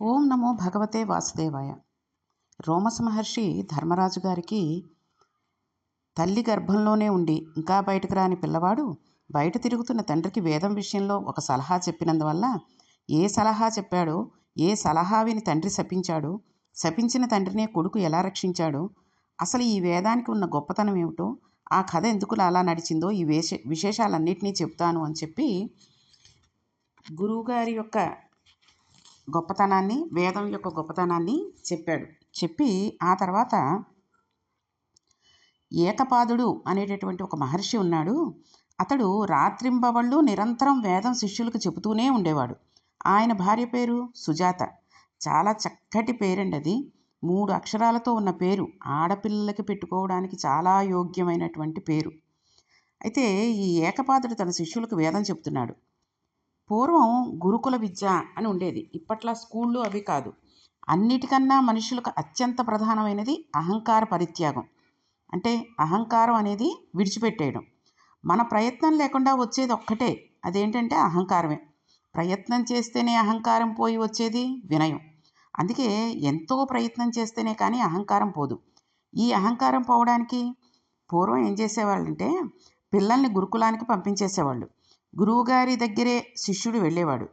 ఓం నమో భగవతే వాసుదేవాయ. రోమస మహర్షి ధర్మరాజు గారికి తల్లి గర్భంలోనే ఉండి ఇంకా బయటకు రాని పిల్లవాడు బయట తిరుగుతున్న తండ్రికి వేదం విషయంలో ఒక సలహా చెప్పినందువల్ల ఏ సలహా చెప్పాడో ఏ సలహా విని తండ్రి శపించాడు శపించిన తండ్రినే కొడుకు ఎలా రక్షించాడు అసలు ఈ వేదానికి ఉన్న గొప్పతనం ఏమిటో ఆ కథ ఎందుకు అలా నడిచిందో ఈ వేష విశేషాలన్నింటినీ చెప్తాను అని చెప్పి గురువుగారి యొక్క గొప్పతనాన్ని వేదం యొక్క గొప్పతనాన్ని చెప్పాడు. చెప్పి ఆ తర్వాత ఏకపాదుడు అనేటటువంటి ఒక మహర్షి ఉన్నాడు. అతడు రాత్రింబవళ్ళు నిరంతరం వేదం శిష్యులకు చెబుతూనే ఉండేవాడు. ఆయన భార్య పేరు సుజాత. చాలా చక్కటి పేరండి అది. మూడు అక్షరాలతో ఉన్న పేరు. ఆడపిల్లలకి పెట్టుకోవడానికి చాలా యోగ్యమైనటువంటి పేరు. అయితే ఈ ఏకపాదుడు తన శిష్యులకు వేదం చెప్తున్నాడు పూర్వం గురుకుల విద్య అని ఉండేది. ఇప్పట్లో స్కూళ్ళు అవి కాదు. అన్నిటికన్నా మనుషులకు అత్యంత ప్రధానమైనది అహంకార పరిత్యాగం. అంటే అహంకారం అనేది విడిచిపెట్టేయడం. మన ప్రయత్నం లేకుండా వచ్చేది ఒక్కటే. అదేంటంటే అహంకారమే. ప్రయత్నం చేస్తేనే అహంకారం పోయి వచ్చేది వినయం. అందుకే ఎంతో ప్రయత్నం చేస్తేనే కానీ అహంకారం పోదు. ఈ అహంకారం పోవడానికి పూర్వం ఏం చేసేవాళ్ళంటే పిల్లల్ని గురుకులానికి పంపించేసేవాళ్ళు. గురువుగారి దగ్గరే శిష్యుడు వెళ్ళేవాడు.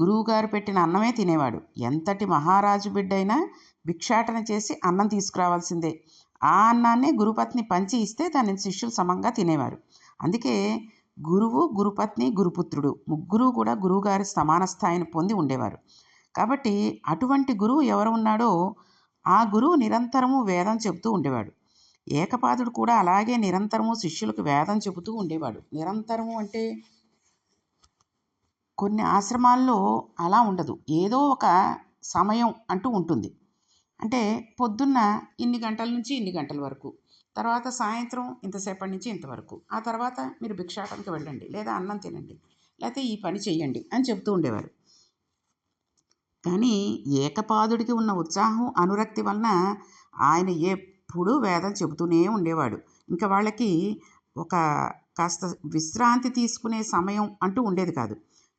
గురువుగారు పెట్టిన అన్నమే తినేవాడు. ఎంతటి మహారాజు బిడ్డైనా భిక్షాటన చేసి అన్నం తీసుకురావాల్సిందే. ఆ అన్నాన్నే గురుపత్ని పంచి ఇస్తే దాన్ని శిష్యులు సమంగా తినేవారు. అందుకే గురువు గురుపత్ని గురుపుత్రుడు ముగ్గురు కూడా గురువుగారి సమాన స్థాయిని పొంది ఉండేవారు. కాబట్టి అటువంటి గురువు ఎవరు ఉన్నాడో ఆ గురువు నిరంతరము వేదం చెబుతూ ఉండేవాడు. ఏకపాదుడు కూడా అలాగే నిరంతరము శిష్యులకు వేదం చెబుతూ ఉండేవాడు. నిరంతరము అంటే కొన్ని ఆశ్రమాల్లో అలా ఉండదు. ఏదో ఒక సమయం అంటూ ఉంటుంది. అంటే పొద్దున్న ఇన్ని గంటల నుంచి ఇన్ని గంటల వరకు తర్వాత సాయంత్రం ఇంతసేపటి నుంచి ఇంతవరకు ఆ తర్వాత మీరు భిక్షాటనకి వెళ్ళండి లేదా అన్నం తినండి లేకపోతే ఈ పని చెయ్యండి అని చెబుతూ ఉండేవారు. కానీ ఏకపాదుడికి ఉన్న ఉత్సాహం అనురక్తి వలన ఆయన ఏ ఎప్పుడూ వేదం చెబుతూనే ఉండేవాడు. ఇంకా వాళ్ళకి ఒక కాస్త విశ్రాంతి తీసుకునే సమయం అంటూ ఉండేది కాదు.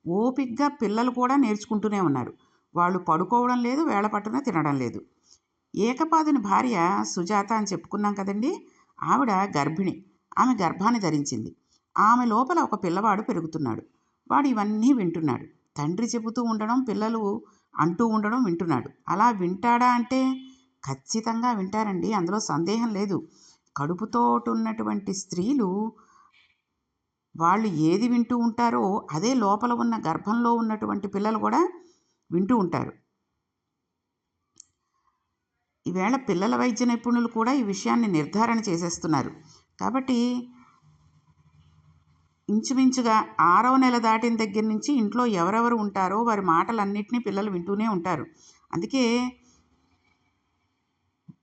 ఓపికగా పిల్లలు కూడా నేర్చుకుంటూనే ఉన్నారు. వాళ్ళు పడుకోవడం లేదు వేళ పట్టున తినడం లేదు. ఏకపాదుని భార్య సుజాత అని చెప్పుకున్నాం కదండి ఆవిడ గర్భిణి. ఆమె గర్భాన్ని ధరించింది. ఆమె లోపల ఒక పిల్లవాడు పెరుగుతున్నాడు. వాడు ఇవన్నీ వింటున్నాడు. తండ్రి చెబుతూ ఉండడం పిల్లలు అంటూ ఉండడం వింటున్నాడు. అలా వింటాడా అంటే ఖచ్చితంగా వింటారండి. అందులో సందేహం లేదు. కడుపుతోటున్నటువంటి స్త్రీలు వాళ్ళు ఏది వింటూ ఉంటారో అదే లోపల ఉన్న గర్భంలో ఉన్నటువంటి పిల్లలు కూడా వింటూ ఉంటారు. ఈవేళ పిల్లల వైద్య నిపుణులు కూడా ఈ విషయాన్ని నిర్ధారణ చేసేస్తున్నారు. కాబట్టి ఇంచుమించుగా ఆరవ నెల దాటిన దగ్గర నుంచి ఇంట్లో ఎవరెవరు ఉంటారో వారి మాటలన్నింటినీ పిల్లలు వింటూనే ఉంటారు. అందుకే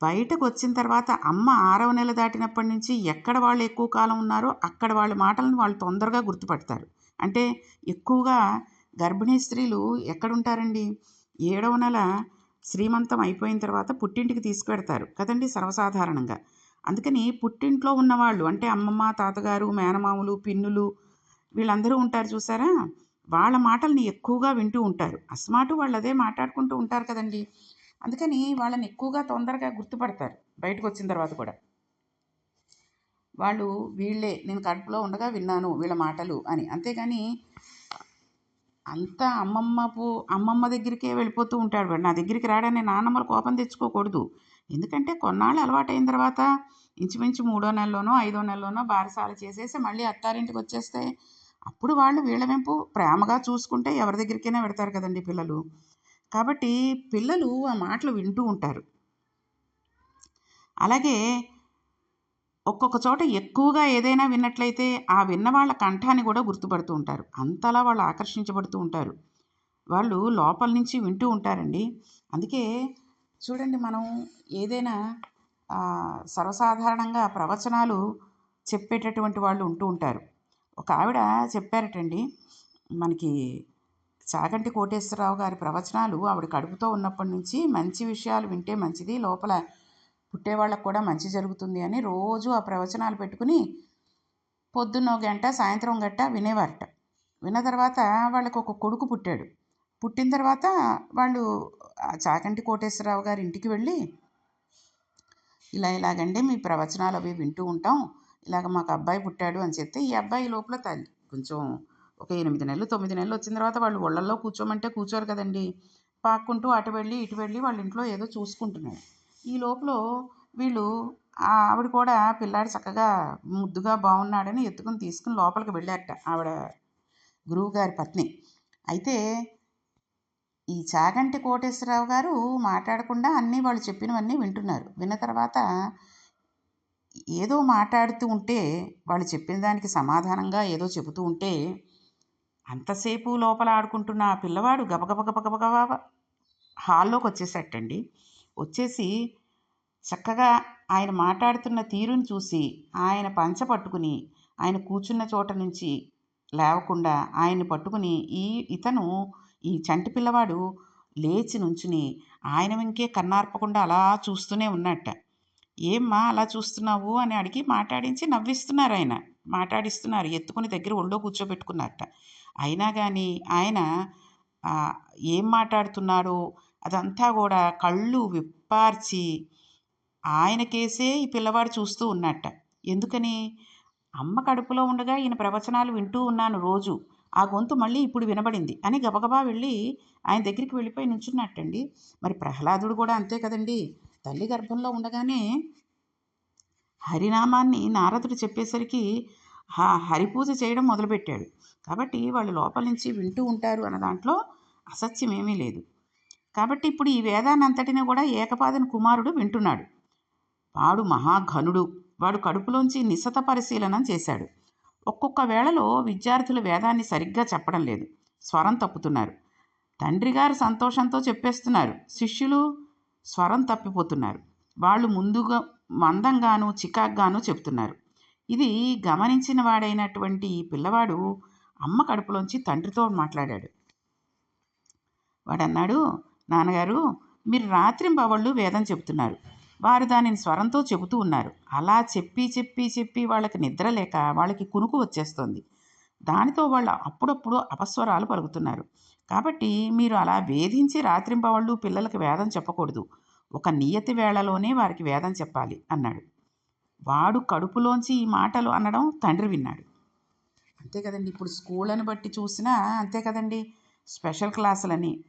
బయటకు వచ్చిన తర్వాత అమ్మ ఆరవ నెల దాటినప్పటి నుంచి ఎక్కడ వాళ్ళు ఎక్కువ కాలం ఉన్నారో అక్కడ వాళ్ళ మాటలను వాళ్ళు తొందరగా గుర్తుపడతారు. అంటే ఎక్కువగా గర్భిణీ స్త్రీలు ఎక్కడుంటారండి? ఏడవ నెల శ్రీమంతం అయిపోయిన తర్వాత పుట్టింటికి తీసుకువెడతారు కదండి సర్వసాధారణంగా. అందుకని పుట్టింట్లో ఉన్నవాళ్ళు అంటే అమ్మమ్మ తాతగారు మేనమామలు పిన్నులు వీళ్ళందరూ ఉంటారు చూసారా? వాళ్ళ మాటల్ని ఎక్కువగా వింటూ ఉంటారు. అస్మాటు వాళ్ళు అదే మాట్లాడుకుంటూ ఉంటారు కదండి. అందుకని వాళ్ళని ఎక్కువగా తొందరగా గుర్తుపడతారు బయటకు వచ్చిన తర్వాత కూడా. వాళ్ళు వీళ్ళే నేను కడుపులో ఉండగా విన్నాను వీళ్ళ మాటలు అని. అంతేగాని అంతా అమ్మమ్మపు అమ్మమ్మ దగ్గరికే వెళ్ళిపోతూ ఉంటాడు వాడు. నా దగ్గరికి రాడని నాన్నమ్మలు కోపం తెచ్చుకోకూడదు. ఎందుకంటే కొన్నాళ్ళు అలవాటైన తర్వాత ఇంచుమించు మూడో నెలలోనో ఐదో నెలలోనో బారసాల చేసేసి మళ్ళీ అత్తారింటికి వచ్చేస్తే అప్పుడు వాళ్ళు వీళ్ళ వెంపు ప్రేమగా చూసుకుంటే ఎవరి దగ్గరికైనా పెడతారు కదండి పిల్లలు. కాబట్టి పిల్లలు ఆ మాటలు వింటూ ఉంటారు. అలాగే ఒక్కొక్క చోట ఎక్కువగా ఏదైనా విన్నట్లయితే ఆ విన్న వాళ్ళ కంఠాన్ని కూడా గుర్తుపడుతూ ఉంటారు. అంతలా వాళ్ళు ఆకర్షించబడుతూ ఉంటారు. వాళ్ళు లోపల నుంచి వింటూ ఉంటారండి. అందుకే చూడండి మనం ఏదైనా సర్వసాధారణంగా ప్రవచనాలు చెప్పేటటువంటి వాళ్ళు ఉంటూ ఉంటారు. ఒక ఆవిడ చెప్పారటండి మనకి చాగంటి కోటేశ్వరరావు గారి ప్రవచనాలు ఆవిడ కడుపుతో ఉన్నప్పటి నుంచి మంచి విషయాలు వింటే మంచిది లోపల పుట్టేవాళ్ళకు కూడా మంచి జరుగుతుంది అని రోజు ఆ ప్రవచనాలు పెట్టుకుని పొద్దున్న ఒక గంట సాయంత్రం గంట వినేవారట. విన్న తర్వాత వాళ్ళకు ఒక కొడుకు పుట్టాడు. పుట్టిన తర్వాత వాళ్ళు చాకంటి కోటేశ్వరరావు గారి ఇంటికి వెళ్ళి ఇలా ఇలాగండి మీ ప్రవచనాలు అవి వింటూ ఉంటాం. ఇలాగ మాకు అబ్బాయి పుట్టాడు అని చెప్తే ఈ అబ్బాయి లోపల తల్లి కొంచెం ఒక ఎనిమిది నెలలు తొమ్మిది నెలలు వచ్చిన తర్వాత వాళ్ళు ఒళ్ళల్లో కూర్చోమంటే కూర్చోరు కదండి. పాక్కుంటూ అటు వెళ్ళి ఇటు వెళ్ళి వాళ్ళ ఇంట్లో ఏదో చూసుకుంటున్నాడు ఈ లోపల వీళ్ళు ఆ ఆవిడ కూడా పిల్లాడు చక్కగా ముద్దుగా బాగున్నాడని ఎత్తుకుని తీసుకుని లోపలికి వెళ్ళారట ఆవిడ గురువు గారి పత్ని. అయితే ఈ చాగంటి కోటేశ్వరరావు గారు మాట్లాడకుండా అన్నీ వాళ్ళు చెప్పినవన్నీ వింటున్నారు. విన్న తర్వాత ఏదో మాట్లాడుతూ ఉంటే వాళ్ళు చెప్పిన దానికి సమాధానంగా ఏదో చెబుతూ ఉంటే అంతసేపు లోపల ఆడుకుంటున్న ఆ పిల్లవాడు గబగబ గబగబగబ హాల్లోకి వచ్చేసట్టండి వచ్చేసి చక్కగా ఆయన మాట్లాడుతున్న తీరుని చూసి ఆయన పంచ పట్టుకుని ఆయన కూర్చున్న చోట నుంచి లేవకుండా ఆయన్ని పట్టుకుని ఈ ఇతను ఈ చంటి పిల్లవాడు లేచి నుంచుని ఆయన ఇంకే కన్నార్పకుండా అలా చూస్తూనే ఉన్నట్ట. ఏమ్మా అలా చూస్తున్నావు? అని అడిగి మాట్లాడించి నవ్విస్తున్నారు ఆయన. మాట్లాడిస్తున్నారు ఎత్తుకుని దగ్గర ఒళ్ళో కూర్చోబెట్టుకున్నట్ట అయినా కానీ ఆయన ఏం మాట్లాడుతున్నాడో అదంతా కూడా కళ్ళు విప్పార్చి ఆయనకేసే ఈ పిల్లవాడు చూస్తూ ఉన్నట్ట. ఎందుకని? అమ్మ కడుపులో ఉండగా ఈయన ప్రవచనాలు వింటూ ఉన్నాను రోజు. ఆ గొంతు మళ్ళీ ఇప్పుడు వినబడింది అని గబగబా వెళ్ళి ఆయన దగ్గరికి వెళ్ళిపోయి నుంచున్నట్టండి. మరి ప్రహ్లాదుడు కూడా అంతే కదండి. తల్లి గర్భంలో ఉండగానే హరినామాన్ని నారదుడు చెప్పేసరికి హరిపూజ చేయడం మొదలుపెట్టాడు. కాబట్టి వాళ్ళు లోపల నుంచి వింటూ ఉంటారు అన్న దాంట్లో అసత్యం ఏమీ లేదు. కాబట్టి ఇప్పుడు ఈ వేదాన్ని అంతటిని కూడా ఏకపాదన కుమారుడు వింటున్నాడు. వాడు మహాఘనుడు. వాడు కడుపులోంచి నిశత పరిశీలనం చేశాడు. ఒక్కొక్క వేళలో విద్యార్థులు వేదాన్ని సరిగ్గా చెప్పడం లేదు. స్వరం తప్పుతున్నారు. తండ్రి గారు సంతోషంతో చెప్పేస్తున్నారు. శిష్యులు స్వరం తప్పిపోతున్నారు. వాళ్ళు ముందుగా మందంగాను చికాగ్గాను చెప్తున్నారు ఇది గమనించిన వాడైనటువంటి ఈ పిల్లవాడు అమ్మ కడుపులోంచి తండ్రితో మాట్లాడాడు. వాడన్నాడు నాన్నగారు మీరు రాత్రింబవళ్ళు వేదం చెబుతున్నారు. వారు దానిని స్వరంతో చెబుతూ ఉన్నారు. అలా చెప్పి చెప్పి చెప్పి వాళ్ళకి నిద్ర లేక వాళ్ళకి కునుకు వచ్చేస్తుంది. దానితో వాళ్ళు అప్పుడప్పుడు అపస్వరాలు పలుకుతున్నారు. కాబట్టి మీరు అలా వేధించి రాత్రింపవాళ్ళు పిల్లలకి వేదం చెప్పకూడదు. ఒక నియతి వేళలోనే వారికి వేదం చెప్పాలి అన్నాడు. వాడు కడుపులోంచి ఈ మాటలు అనడం తండ్రి విన్నాడు. అంతే కదండి ఇప్పుడు స్కూళ్ళని బట్టి చూసినా అంతే కదండి స్పెషల్ క్లాసులని.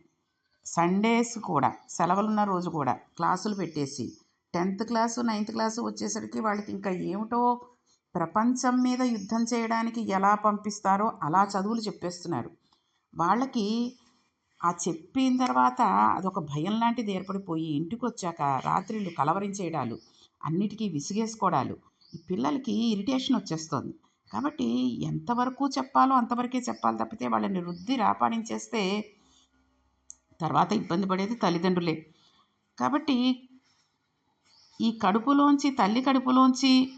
సండేస్ కూడా సెలవులున్న రోజు కూడా క్లాసులు పెట్టేసి టెన్త్ క్లాసు నైన్త్ క్లాసు వచ్చేసరికి వాళ్ళకి ఇంకా ఏమిటో ప్రపంచం మీద యుద్ధం చేయడానికి ఎలా పంపిస్తారో అలా చదువులు చెప్పేస్తున్నారు. వాళ్ళకి ఆ చెప్పిన తర్వాత అదొక భయం లాంటిది ఏర్పడిపోయి ఇంటికి వచ్చాక రాత్రిళ్ళు కలవరించేయడాలు. అన్నిటికీ విసిగేసుకోవడాలు ఈ పిల్లలకి ఇరిటేషన్ వచ్చేస్తుంది. కాబట్టి ఎంతవరకు చెప్పాలో అంతవరకే చెప్పాలి తప్పితే వాళ్ళని రుద్ది రాపాడించేస్తే తర్వాత ఇబ్బంది పడేది తల్లిదండ్రులే. కాబట్టి ఈ కడుపులోంచి తల్లి కడుపులోంచి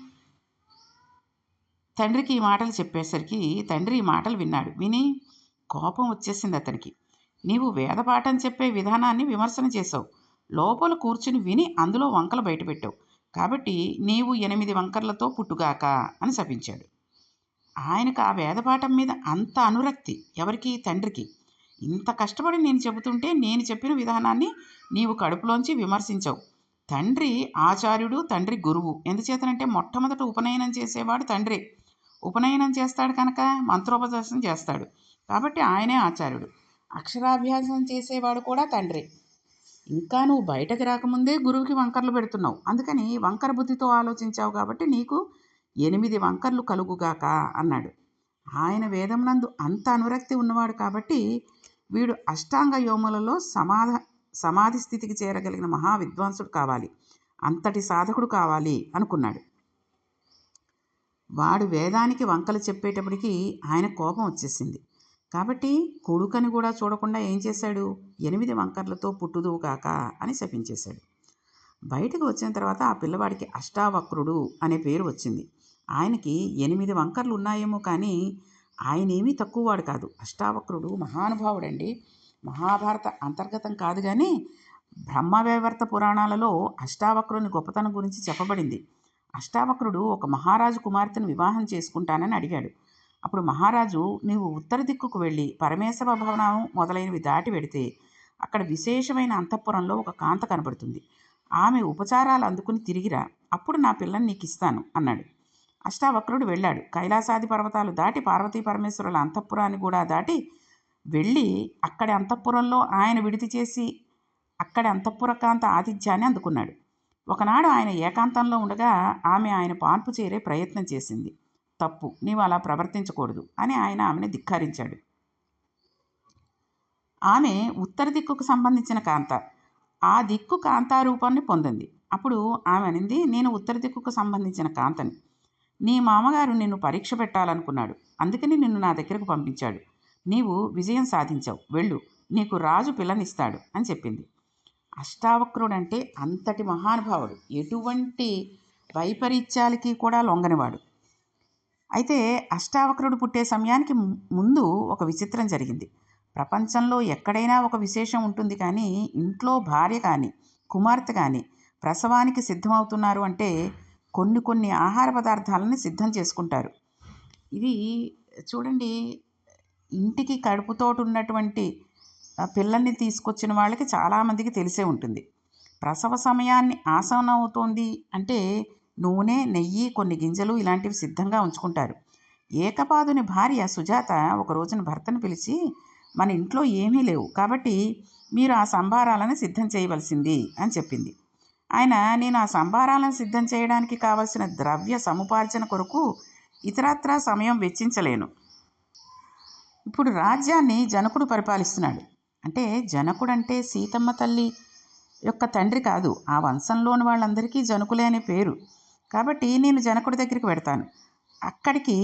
తండ్రికి ఈ మాటలు చెప్పేసరికి తండ్రి ఈ మాటలు విన్నాడు. విని కోపం వచ్చేసింది అతనికి. నీవు వేదపాఠం చెప్పే విధానాన్ని విమర్శన చేసావు లోపల కూర్చుని విని అందులో వంకలు బయటపెట్టావు. కాబట్టి నీవు ఎనిమిది వంకర్లతో పుట్టుగాక అని శపించాడు. ఆయనకు ఆ వేదపాఠం మీద అంత అనురక్తి ఎవరికి తండ్రికి. ఇంత కష్టపడి నేను చెబుతుంటే నేను చెప్పిన విధానాన్ని నీవు కడుపులోంచి విమర్శించవు. తండ్రి ఆచార్యుడు తండ్రి గురువు. ఎందుచేతనంటే మొట్టమొదట ఉపనయనం చేసేవాడు తండ్రి. ఉపనయనం చేస్తాడు కనుక మంత్రోపదేశం చేస్తాడు. కాబట్టి ఆయనే ఆచార్యుడు. అక్షరాభ్యాసం చేసేవాడు కూడా తండ్రి. ఇంకా నువ్వు బయటకు రాకముందే గురువుకి వంకర్లు పెడుతున్నావు. అందుకని వంకర బుద్ధితో ఆలోచించావు కాబట్టి నీకు ఎనిమిది వంకర్లు కలుగుగాక అన్నాడు. ఆయన వేదమునందు అంత అనురక్తి ఉన్నవాడు కాబట్టి వీడు అష్టాంగ యోములలో సమాధ సమాధి స్థితికి చేరగలిగిన మహా విద్వాంసుడు కావాలి. అంతటి సాధకుడు కావాలి అనుకున్నాడు. వాడు వేదానికి వంకలు చెప్పేటప్పటికి ఆయన కోపం వచ్చేసింది. కాబట్టి కొడుకని కూడా చూడకుండా ఏం చేశాడు? ఎనిమిది వంకర్లతో పుట్టుదువు కాక అని శపించేశాడు. బయటకు వచ్చిన తర్వాత ఆ పిల్లవాడికి అష్టావక్రుడు అనే పేరు వచ్చింది. ఆయనకి ఎనిమిది వంకర్లు ఉన్నాయేమో కానీ ఆయనేమీ తక్కువవాడు కాదు. అష్టావక్రుడు మహానుభావుడండి. మహాభారత అంతర్గతం కాదు కానీ బ్రహ్మవేవర్త పురాణాలలో అష్టావక్రుని గొప్పతనం గురించి చెప్పబడింది. అష్టావక్రుడు ఒక మహారాజు కుమార్తెను వివాహం చేసుకుంటానని అడిగాడు. అప్పుడు మహారాజు నీవు ఉత్తర దిక్కుకు వెళ్ళి పరమేశ్వర భవనం మొదలైనవి దాటి వెడితే అక్కడ విశేషమైన అంతఃపురంలో ఒక కాంత కనబడుతుంది. ఆమె ఉపచారాలు అందుకుని తిరిగిరా అప్పుడు నా పిల్లని నీకు ఇస్తాను అన్నాడు. అష్టావక్రుడు వెళ్ళాడు. కైలాసాది పర్వతాలు దాటి పార్వతీ పరమేశ్వరుల అంతఃపురాన్ని కూడా దాటి వెళ్ళి అక్కడి అంతఃపురంలో ఆయన విడిది చేసి అక్కడి అంతఃపురకాంత ఆతిథ్యాన్ని అందుకున్నాడు. ఒకనాడు ఆయన ఏకాంతంలో ఉండగా ఆమె ఆయన పాన్పు చేరే ప్రయత్నం చేసింది. తప్పు నీవు అలా ప్రవర్తించకూడదు అని ఆయన ఆమెను ధిక్కరించాడు. ఆమె ఉత్తర దిక్కుకు సంబంధించిన కాంత. ఆ దిక్కు కాంతారూపాన్ని పొందింది. అప్పుడు ఆమె అనింది నేను ఉత్తర దిక్కుకు సంబంధించిన కాంతని. నీ మామగారు నిన్ను పరీక్ష పెట్టాలనుకున్నాడు. అందుకని నిన్ను నా దగ్గరకు పంపించాడు. నీవు విజయం సాధించావు. వెళ్ళు. నీకు రాజు పిల్లనిస్తాడు అని చెప్పింది. అష్టావక్రుడు అంటే అంతటి మహానుభావుడు. ఎటువంటి వైపరీత్యాలకి కూడా లొంగనివాడు. అయితే అష్టావక్రుడు పుట్టే సమయానికి ముందు ఒక విచిత్రం జరిగింది. ప్రపంచంలో ఎక్కడైనా ఒక విశేషం ఉంటుంది కానీ ఇంట్లో భార్య కానీ కుమార్తె కానీ ప్రసవానికి సిద్ధమవుతున్నారు అంటే కొన్ని కొన్ని ఆహార పదార్థాలని సిద్ధం చేసుకుంటారు. ఇది చూడండి ఇంటికి కడుపుతోటి ఉన్నటువంటి పిల్లల్ని తీసుకొచ్చిన వాళ్ళకి చాలామందికి తెలిసే ఉంటుంది. ప్రసవ సమయాన్ని ఆసనం అవుతోంది అంటే నూనె నెయ్యి కొన్ని గింజలు ఇలాంటివి సిద్ధంగా ఉంచుకుంటారు. ఏకపాదుని భార్య సుజాత ఒక రోజున భర్తను పిలిచి మన ఇంట్లో ఏమీ లేవు కాబట్టి మీరు ఆ సంభారాలను సిద్ధం చేయవలసింది అని చెప్పింది. ఆయన నేను ఆ సంభారాలను సిద్ధం చేయడానికి కావలసిన ద్రవ్య సముపార్జన కొరకు ఇతరత్రా సమయం వెచ్చించలేను. ఇప్పుడు రాజ్యాన్ని జనకుడు పరిపాలిస్తున్నాడు. అంటే జనకుడంటే సీతమ్మ తల్లి యొక్క తండ్రి కాదు ఆ వంశంలోని వాళ్ళందరికీ జనకులే అనే పేరు. కాబట్టి నేను జనకుడి దగ్గరికి పెడతాను అక్కడికి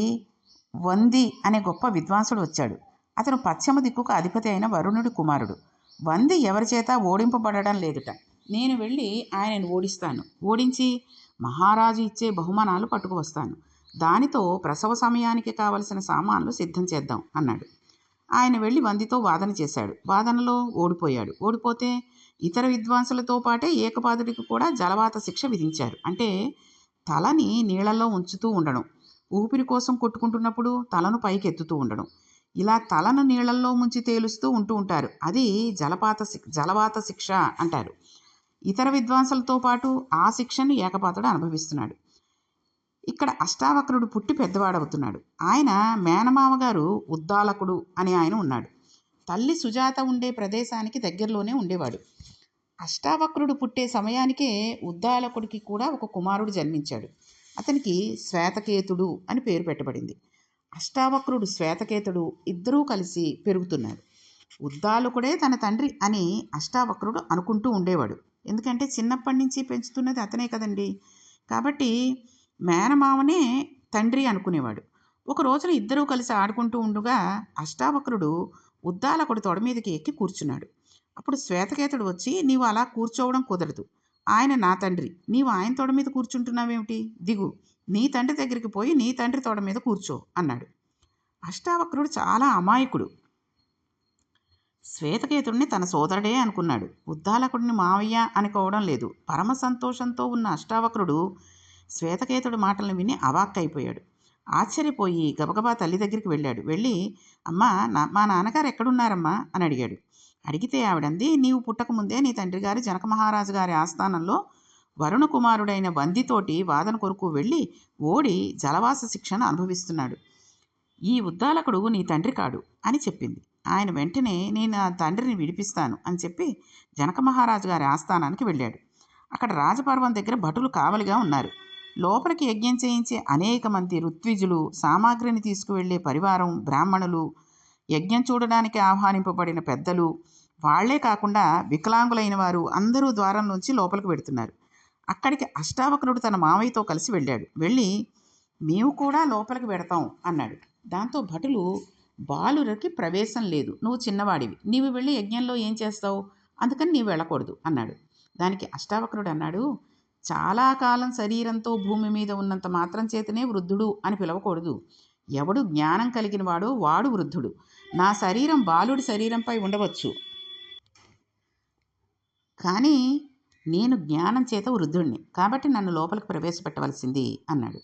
వంది అనే గొప్ప విద్వాంసుడు వచ్చాడు. అతను పశ్చిమ దిక్కుకు అధిపతి అయిన వరుణుడి కుమారుడు. వంది ఎవరి చేత ఓడింపబడడం లేదుట. నేను వెళ్ళి ఆయనను ఓడిస్తాను. ఓడించి మహారాజు ఇచ్చే బహుమానాలు పట్టుకు వస్తాను దానితో ప్రసవ సమయానికి కావలసిన సామాన్లు సిద్ధం చేద్దాం అన్నాడు. ఆయన వెళ్ళి వందితో వాదన చేశాడు. వాదనలో ఓడిపోయాడు. ఓడిపోతే ఇతర విద్వాంసులతో పాటే ఏకపాదుడికి కూడా జలవాత శిక్ష విధించారు. అంటే తలని నీళ్ళలో ఉంచుతూ ఉండడం. ఊపిరి కోసం కొట్టుకుంటున్నప్పుడు తలను పైకి ఎత్తుతూ ఉండడం. ఇలా తలను నీళ్ళలో ముంచి తేలుస్తూ ఉంటూ ఉంటారు. అది జలపాత జలవాత శిక్ష అంటారు. ఇతర విద్వాంసులతో పాటు ఆ శిక్షను ఏకపాతుడు అనుభవిస్తున్నాడు. ఇక్కడ అష్టావక్రుడు పుట్టి పెద్దవాడవుతున్నాడు. ఆయన మేనమామ గారు ఉద్దాలకుడు అని ఆయన ఉన్నాడు. తల్లి సుజాత ఉండే ప్రదేశానికి దగ్గరలోనే ఉండేవాడు. అష్టావక్రుడు పుట్టే సమయానికే ఉద్దాలకుడికి కూడా ఒక కుమారుడు జన్మించాడు. అతనికి శ్వేతకేతుడు అని పేరు పెట్టబడింది. అష్టావక్రుడు శ్వేతకేతుడు ఇద్దరూ కలిసి పెరుగుతున్నారు. ఉద్దాలకుడే తన తండ్రి అని అష్టావక్రుడు అనుకుంటూ ఉండేవాడు. ఎందుకంటే చిన్నప్పటి నుంచి పెంచుతున్నది అతనే కదండి. కాబట్టి మేనమామనే తండ్రి అనుకునేవాడు. ఒక రోజున ఇద్దరూ కలిసి ఆడుకుంటూ ఉండగా అష్టావక్రుడు ఉద్దాలకుడి తొడ మీదకి ఎక్కి కూర్చున్నాడు. అప్పుడు శ్వేతకేతుడు వచ్చి నీవు అలా కూర్చోవడం కుదరదు. ఆయన నా తండ్రి. నీవు ఆయన తొడ మీద కూర్చుంటున్నావేమిటి? దిగు. నీ తండ్రి దగ్గరికి పోయి నీ తండ్రి తొడ మీద కూర్చో అన్నాడు. అష్టావక్రుడు చాలా అమాయకుడు. శ్వేతకేతుడిని తన సోదరుడే అనుకున్నాడు. ఉద్దాలకుడిని మావయ్య అనుకోవడం లేదు. పరమ సంతోషంతో ఉన్న అష్టావక్రుడు శ్వేతకేతుడి మాటలను విని అవాక్కైపోయాడు. ఆశ్చర్యపోయి గబగబా తల్లి దగ్గరికి వెళ్ళాడు. వెళ్ళి అమ్మా నా మా నాన్నగారు ఎక్కడున్నారమ్మా? అని అడిగాడు. అడిగితే ఆవిడంది నీవు పుట్టకముందే నీ తండ్రి గారి జనక మహారాజు గారి ఆస్థానంలో వరుణ కుమారుడైన వందితోటి వాదన కొరకు వెళ్ళి ఓడి జలవాస శిక్షను అనుభవిస్తున్నాడు. ఈ ఉద్దాలకుడు నీ తండ్రి కాడు అని చెప్పింది. ఆయన వెంటనే నేను నా తండ్రిని విడిపిస్తాను అని చెప్పి జనక మహారాజు గారి ఆస్థానానికి వెళ్ళాడు. అక్కడ రాజపర్వం దగ్గర భటులు కావలిగా ఉన్నారు. లోపలికి యజ్ఞం చేయించే అనేక మంది ఋత్విజులు సామాగ్రిని తీసుకువెళ్ళే పరివారం బ్రాహ్మణులు యజ్ఞం చూడడానికి ఆహ్వానింపబడిన పెద్దలు వాళ్ళే కాకుండా వికలాంగులైన వారు అందరూ ద్వారం నుంచి లోపలికి పెడుతున్నారు అక్కడికి అష్టావక్రుడు తన మావయ్యతో కలిసి వెళ్ళాడు. వెళ్ళి మేము కూడా లోపలికి పెడతాం అన్నాడు. దాంతో భటులు బాలురకి ప్రవేశం లేదు. నువ్వు చిన్నవాడివి. నీవు వెళ్ళి యజ్ఞంలో ఏం చేస్తావు? అందుకని నీవు వెళ్ళకూడదు అన్నాడు. దానికి అష్టావక్రుడు అన్నాడు చాలా కాలం శరీరంతో భూమి మీద ఉన్నంత మాత్రం చేతనే వృద్ధుడు అని పిలవకూడదు. ఎవడు జ్ఞానం కలిగిన వాడు వాడు వృద్ధుడు. నా శరీరం బాలుడి శరీరంపై ఉండవచ్చు. కానీ నేను జ్ఞానం చేత వృద్ధుడిని కాబట్టి నన్ను లోపలికి ప్రవేశపెట్టవలసింది అన్నాడు.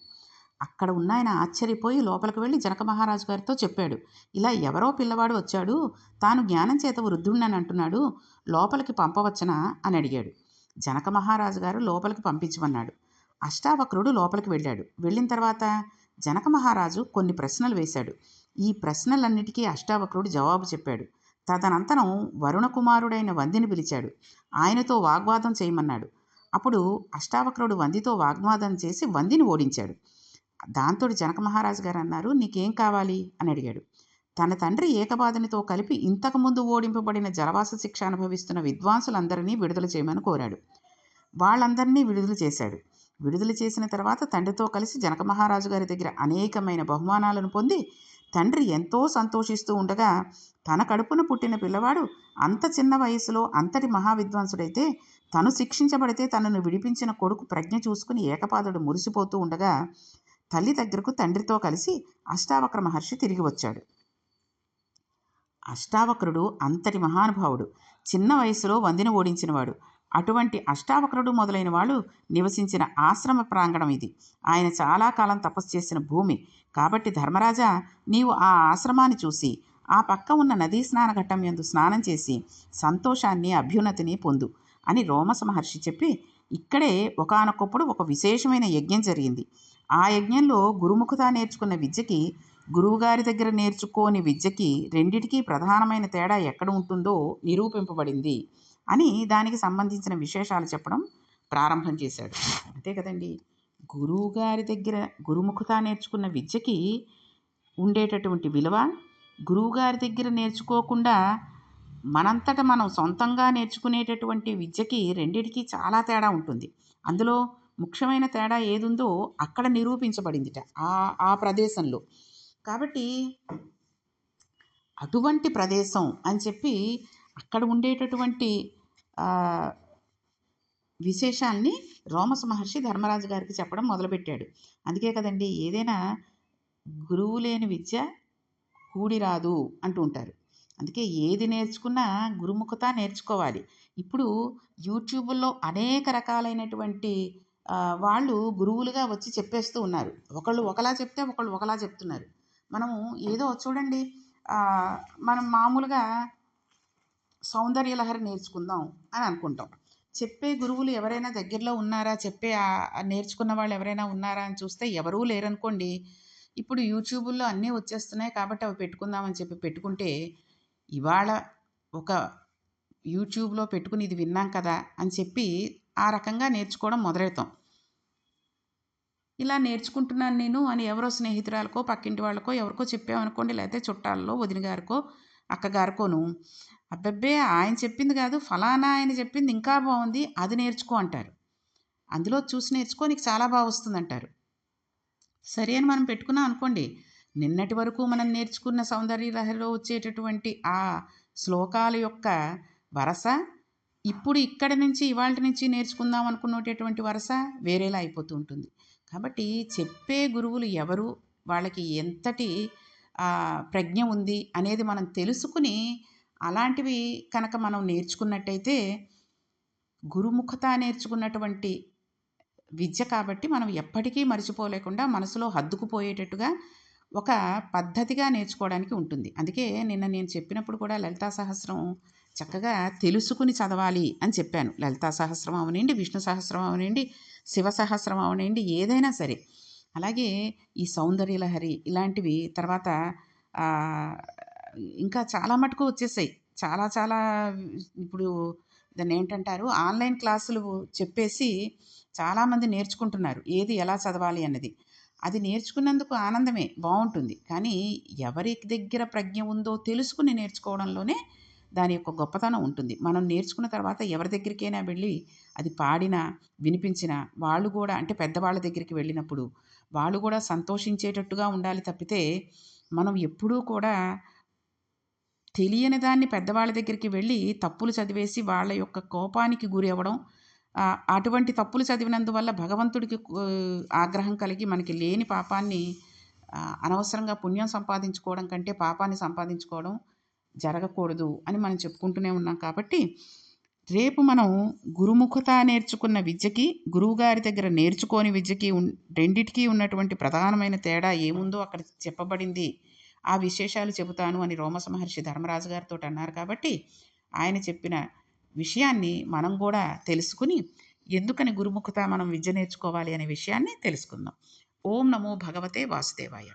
అక్కడ ఉన్న ఆయన ఆశ్చర్యపోయి లోపలికి వెళ్ళి జనక మహారాజు గారితో చెప్పాడు. ఇలా ఎవరో పిల్లవాడు వచ్చాడు. తాను జ్ఞానం చేత వృద్ధుణ్ణని అంటున్నాడు. లోపలికి పంపవచ్చనా? అని అడిగాడు. జనక మహారాజు గారు లోపలికి పంపించమన్నాడు. అష్టావక్రుడు లోపలికి వెళ్ళాడు. వెళ్ళిన తర్వాత జనక మహారాజు కొన్ని ప్రశ్నలు వేశాడు. ఈ ప్రశ్నలన్నిటికీ అష్టావక్రుడు జవాబు చెప్పాడు. తదనంతరం వరుణకుమారుడైన వందిని పిలిచాడు. ఆయనతో వాగ్వాదం చేయమన్నాడు. అప్పుడు అష్టావక్రుడు వందితో వాగ్వాదం చేసి వందిని ఓడించాడు. దాంతో జనక మహారాజు గారు అన్నారు నీకేం కావాలి? అని అడిగాడు. తన తండ్రి ఏకబాధనితో కలిపి ఇంతకుముందు ఓడింపబడిన జలవాస శిక్ష అనుభవిస్తున్న విద్వాంసులందరినీ విడుదల చేయమని కోరాడు. వాళ్ళందరినీ విడుదల చేశాడు. విడుదల చేసిన తర్వాత తండ్రితో కలిసి జనక మహారాజు గారి దగ్గర అనేకమైన బహుమానాలను పొంది తండ్రి ఎంతో సంతోషిస్తూ ఉండగా తన కడుపున పుట్టిన పిల్లవాడు అంత చిన్న వయసులో అంతటి మహావిద్వాంసుడైతే తను శిక్షించబడితే తనను విడిపించిన కొడుకు ప్రజ్ఞ చూసుకుని ఏకపాదుడు మురిసిపోతూ ఉండగా తల్లి దగ్గరకు తండ్రితో కలిసి అష్టావక్ర మహర్షి తిరిగి వచ్చాడు. అష్టావక్రుడు అంతటి మహానుభావుడు. చిన్న వయసులో వందిని ఓడించినవాడు. అటువంటి అష్టావక్రుడు మొదలైన వాళ్ళు నివసించిన ఆశ్రమ ప్రాంగణం ఇది. ఆయన చాలా కాలం తపస్సు చేసిన భూమి. కాబట్టి ధర్మరాజా నీవు ఆ ఆశ్రమాన్ని చూసి ఆ పక్క ఉన్న నదీ స్నాన ఘట్టం ఎందు స్నానం చేసి సంతోషాన్ని అభ్యున్నతిని పొందు అని రోమస మహర్షి చెప్పి ఇక్కడే ఒకనొకప్పుడు ఒక విశేషమైన యజ్ఞం జరిగింది. ఆ యజ్ఞంలో గురుముఖత నేర్చుకున్న విద్యకి గురువుగారి దగ్గర నేర్చుకోని విద్యకి రెండిటికీ ప్రధానమైన తేడా ఎక్కడ ఉంటుందో నిరూపింపబడింది. అని దానికి సంబంధించిన విశేషాలు చెప్పడం ప్రారంభం చేశాడు. అంతే కదండి. గురువుగారి దగ్గర గురుముఖత నేర్చుకున్న విద్యకి ఉండేటటువంటి విలువ గురువుగారి దగ్గర నేర్చుకోకుండా మనంతట మనం సొంతంగా నేర్చుకునేటటువంటి విద్యకి రెండిటికి చాలా తేడా ఉంటుంది. అందులో ముఖ్యమైన తేడా ఏదుందో అక్కడ నిరూపించబడిందిట ఆ ఆ ప్రదేశంలో. కాబట్టి అటువంటి ప్రదేశం అని చెప్పి అక్కడ ఉండేటటువంటి విశేషాల్ని రోమస మహర్షి ధర్మరాజు గారికి చెప్పడం మొదలుపెట్టాడు. అందుకే కదండి ఏదైనా గురువు లేని విద్య కూడి రాదు అంటూ ఉంటారు. అందుకే ఏది నేర్చుకున్నా గురుముఖత నేర్చుకోవాలి. ఇప్పుడు యూట్యూబ్లో అనేక రకాలైనటువంటి వాళ్ళు గురువులుగా వచ్చి చెప్పేస్తూ ఉన్నారు. ఒకళ్ళు ఒకలా చెప్తే ఒకళ్ళు ఒకలా చెప్తున్నారు. మనము ఏదో చూడండి మనం మామూలుగా సౌందర్య లహరి నేర్చుకుందాం అని అనుకుంటాం. చెప్పే గురువులు ఎవరైనా దగ్గరలో ఉన్నారా? చెప్పే నేర్చుకున్న వాళ్ళు ఎవరైనా ఉన్నారా అని చూస్తే ఎవరూ లేరనుకోండి. ఇప్పుడు యూట్యూబుల్లో అన్నీ వచ్చేస్తున్నాయి కాబట్టి అవి పెట్టుకుందామని చెప్పి పెట్టుకుంటే ఇవాళ ఒక యూట్యూబ్లో పెట్టుకుని ఇది విన్నాం కదా అని చెప్పి ఆ రకంగా నేర్చుకోవడం మొదలెడతాం. ఇలా నేర్చుకుంటున్నాను నేను అని ఎవరో స్నేహితురాలకో పక్కింటి వాళ్ళకో ఎవరికో చెప్పామనుకోండి లేకపోతే చుట్టాల్లో వదిన గారికో అక్కగారికోను. అబ్బబ్బే ఆయన చెప్పింది కాదు ఫలానా ఆయన చెప్పింది ఇంకా బాగుంది అది నేర్చుకో అంటారు. అందులో చూసి నేర్చుకో నీకు చాలా బాగా వస్తుంది అంటారు సరే అని మనం పెట్టుకున్నాం అనుకోండి నిన్నటి వరకు మనం నేర్చుకున్న సౌందర్య లహరిలో వచ్చేటటువంటి ఆ శ్లోకాల యొక్క వరస ఇప్పుడు ఇక్కడ నుంచి ఇవాళ నుంచి నేర్చుకుందాం అనుకున్నటువంటి వరస వేరేలా అయిపోతూ ఉంటుంది. కాబట్టి చెప్పే గురువులు ఎవరు? వాళ్ళకి ఎంతటి ప్రజ్ఞ ఉంది అనేది మనం తెలుసుకుని అలాంటివి కనుక మనం నేర్చుకున్నట్టయితే గురుముఖత నేర్చుకున్నటువంటి విద్య కాబట్టి మనం ఎప్పటికీ మర్చిపోలేకుండా మనసులో హద్దుకుపోయేటట్టుగా ఒక పద్ధతిగా నేర్చుకోవడానికి ఉంటుంది. అందుకే నిన్న నేను చెప్పినప్పుడు కూడా లలితా సహస్రం చక్కగా తెలుసుకుని చదవాలి అని చెప్పాను. లలితా సహస్రం అవనండి విష్ణు సహస్రం అవనండి శివ సహస్రం అవనండి ఏదైనా సరే. అలాగే ఈ సౌందర్యలహరి ఇలాంటివి తర్వాత ఇంకా చాలా మటుకు వచ్చేసాయి. చాలా చాలా ఇప్పుడు దాన్ని ఏంటంటారు? ఆన్లైన్ క్లాసులు చెప్పేసి చాలామంది నేర్చుకుంటున్నారు. ఏది ఎలా చదవాలి అన్నది. అది నేర్చుకున్నందుకు ఆనందమే బాగుంటుంది కానీ ఎవరి దగ్గర ప్రజ్ఞ ఉందో తెలుసుకుని నేర్చుకోవడంలోనే దాని యొక్క గొప్పతనం ఉంటుంది. మనం నేర్చుకున్న తర్వాత ఎవరి దగ్గరికైనా వెళ్ళి అది పాడినా వినిపించినా వాళ్ళు కూడా అంటే పెద్దవాళ్ళ దగ్గరికి వెళ్ళినప్పుడు వాళ్ళు కూడా సంతోషించేటట్టుగా ఉండాలి తప్పితే మనం ఎప్పుడూ కూడా తెలియని దాన్ని పెద్దవాళ్ళ దగ్గరికి వెళ్ళి తప్పులు చదివేసి వాళ్ళ యొక్క కోపానికి గురి అవ్వడం అటువంటి తప్పులు చదివినందువల్ల భగవంతుడికి ఆగ్రహం కలిగి మనకి లేని పాపాన్ని అనవసరంగా పుణ్యం సంపాదించుకోవడం కంటే పాపాన్ని సంపాదించుకోవడం జరగకూడదు అని మనం చెప్పుకుంటూనే ఉన్నాం కాబట్టి రేపు మనం గురుముఖత నేర్చుకున్న విద్యకి గురువుగారి దగ్గర నేర్చుకోని విద్యకి రెండిటికీ ఉన్నటువంటి ప్రధానమైన తేడా ఏముందో అక్కడ చెప్పబడింది. ఆ విశేషాలు చెబుతాను అని రోమస మహర్షి ధర్మరాజు గారితో అన్నారు కాబట్టి ఆయన చెప్పిన విషయాన్ని మనం కూడా తెలుసుకుని ఎందుకని గురుముఖత మనం విద్య నేర్చుకోవాలి అనే విషయాన్ని తెలుసుకుందాం. ఓం నమో భగవతే వాసుదేవాయ.